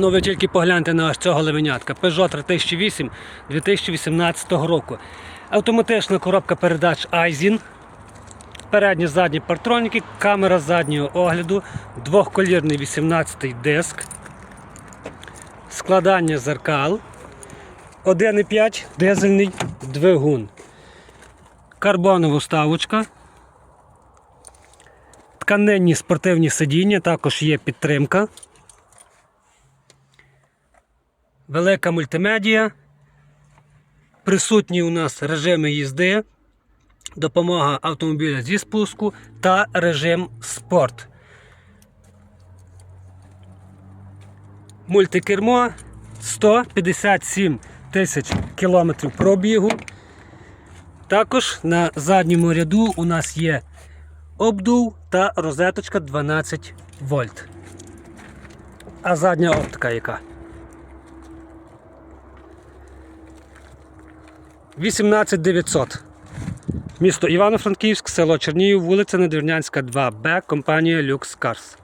Ну ви тільки погляньте на ось цього левенятка. Peugeot 3008 2018 року. Автоматична коробка передач Aisin. Передні задні партроніки, камера заднього огляду, двохколірний 18 диск, складання зеркал, 1,5 дизельний двигун, карбонова вставочка, тканинні спортивні сидіння, також є підтримка. Велика мультимедія. Присутні у нас режими їзди, допомога автомобіля зі спуску та режим спорт. Мультикермо 157 тисяч кілометрів пробігу. Також на задньому ряду у нас є обдув та розеточка 12 вольт. А задня оптика яка? 18900. Місто Івано-Франківськ, село Чернігів, вулиця Надвірнянська, 2Б, компанія Lux Cars.